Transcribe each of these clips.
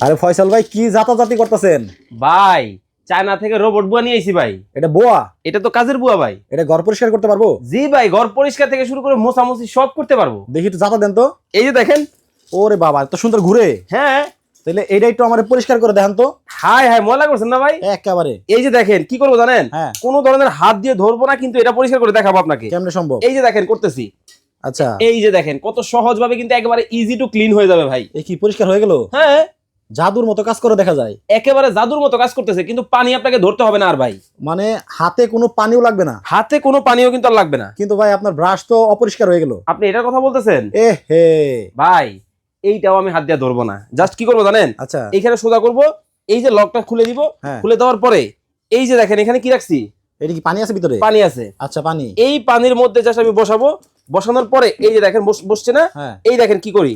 আরে ফয়সাল ভাই কি জাতাজাতি করতেছেন? ভাই চায়না থেকে রোবট বুয়া নিয়ে আইছি ভাই। এটা বোয়া? এটা তো কাজের বুয়া ভাই। এটা ঘর পরিষ্কার করতে পারব? জি ভাই ঘর পরিষ্কার থেকে শুরু করে মোছামুছি সব করতে পারব। দেখি একটু জাতা দেন তো। এই যে দেখেন। ওরে বাবা এত সুন্দর ঘুরে। হ্যাঁ। তাহলে এইটা একটু আমার পরিষ্কার করে দেখান তো। হাই হাই মজা করছেন না ভাই? একেবারে। এই যে দেখেন কি করব জানেন? হ্যাঁ। কোনো ধরনের হাত দিয়ে ধরবো না কিন্তু এটা পরিষ্কার করে দেখাবো আপনাকে। কেমনে সম্ভব? এই যে দেখেন করতেছি। আচ্ছা। এই যে দেখেন কত সহজ ভাবে কিন্তু একেবারে ইজি টু ক্লিন হয়ে যাবে ভাই। এ কি পরিষ্কার হয়ে গেল? হ্যাঁ। জাদুর মতো কাজ করে দেখা যায়। একেবারে জাদুর মতো কাজ করতেছে কিন্তু পানি আপনাকে ধরতে হবে না আর ভাই। মানে হাতে কোনো পানিও লাগবে না। হাতে কোনো পানিও কিন্তু আর লাগবে না। কিন্তু ভাই আপনার ব্রাশ তো অপরিষ্কার হয়ে গেল। আপনি এটার কথা বলতেছেন? এ হে। ভাই এইটাও আমি হাত দিয়ে ধরবো না। জাস্ট কি করব জানেন? আচ্ছা। এইখানে সোজা করব এই যে লকটা খুলে দিব হ্যাঁ। খুলে দেওয়ার পরে এই যে দেখেন এখানে কি রাখছি? এটা কি পানি আছে ভিতরে? পানি আছে। আচ্ছা পানি। এই পানির মধ্যে জাস্ট আমি বসাবো। বসানোর পরে এই যে দেখেন বসছে না? হ্যাঁ। এই দেখেন কি করি?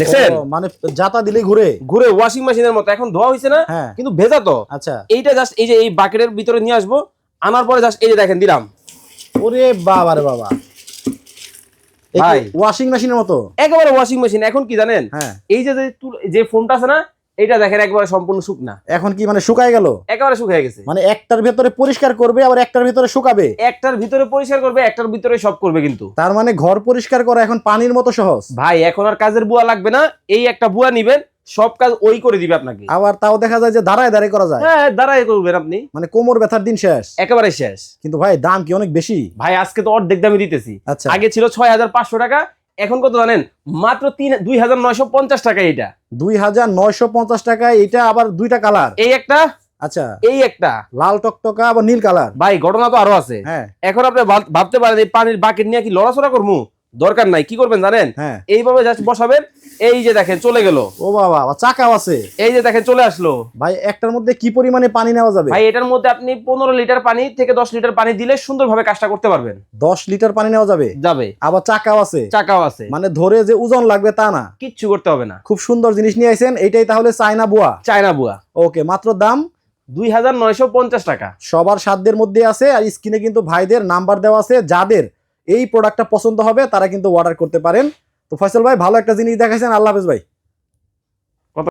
দেখছেন? মানে জাতা দিলে ঘুরে। ঘুরে ওয়াশিং মেশিনের মতো। এখন ধোয়া হয়েছে না হ্যাঁ। কিন্তু ভেজা তো। আচ্ছা। এইটা জাস্ট এই যে এই বাকেটের ভিতরে নিয়ে আসব। আনার পরে জাস্ট এই যে দেখেন দিলাম। ওরে বাবা রে বাবা। ভাই। ওয়াশিং মেশিনের মতো। একেবারে ওয়াশিং মেশিন এখন কি জানেন? হ্যাঁ। এই যে যে ফোনটা আছে না এটা দেখেন একবারে সম্পূর্ণ শুকনা। এখন কি মানে শুকায় গেল? একেবারে শুকিয়ে গেছে। মানে একটার ভিতরে পরিষ্কার করবে আবার একটার ভিতরে শুকাবে? একটার ভিতরে পরিষ্কার করবে একটার ভিতরে সব করবে কিন্তু। তার মানে ঘর পরিষ্কার করা এখন পানির মতো সহজ? ভাই এখন আর কাজের বুয়া লাগবে না এই একটা বুয়া নিবেন সব কাজ ওই করে দিবে আপনাকে। আবার তাও দেখা যায় যে দাঁড়ায় দাঁড়ায় করা যায়। হ্যাঁ দাঁড়াই করবেন আপনি। মানে কোমর ব্যথার দিন শেষ। একেবারে শেষ। কিন্তু ভাই দাম কি অনেক বেশি? ভাই আজকে তো অর্ধেক দামে দিতেছি। আচ্ছা। আগে ছিল ছয় হাজার পাঁচশো টাকা এখন কত জানেন? মাত্র তিন দুই হাজার নয়শো পঞ্চাশ টাকা এইটা। দুই হাজার নয়শো পঞ্চাশ টাকা এটা আবার দুইটা কালার। এই একটা? আচ্ছা। এই একটা? লাল টকটকা আবার নীল কালার। ভাই ঘটনা তো আরও আছে। হ্যাঁ। এখন আপনি ভাবতে পারেন এই পানির বাকেট নিয়ে কি লড়াচড়া করব? দরকার নাই কি করবেন জানেন? হ্যাঁ। এইভাবে জাস্ট বসাবেন এই যে দেখেন চলে গেল। ও বাবা চাকাও আছে। এই যে দেখেন চলে আসলো। ভাই একটার মধ্যে কি পরিমাণে পানি নেওয়া যাবে? ভাই এটার মধ্যে আপনি পনেরো লিটার পানি থেকে দশ লিটার পানি দিলে সুন্দরভাবে কাজটা করতে পারবেন। দশ লিটার পানি নেওয়া যাবে? যাবে। আবার চাকাও আছে। চাকাও আছে। মানে ধরে যে ওজন লাগবে তা না। কিচ্ছু করতে হবে না। খুব সুন্দর জিনিস নিয়ে আইছেন এইটাই তাহলে চায়না বুয়া। চায়না বুয়া। ওকে মাত্র দাম? দুই হাজার নয়শো পঞ্চাশ টাকা। সবার সাধ্যের মধ্যে আছে আর স্ক্রিনে কিন্তু ভাইদের নাম্বার দেওয়া আছে যাদের এই প্রোডাক্টটা পছন্দ হবে তারা কিন্তু অর্ডার করতে পারেন। তো ফয়সাল ভাই ভালো একটা জিনিস দেখাইছেন। আল্লাহ হাফেজ ভাই।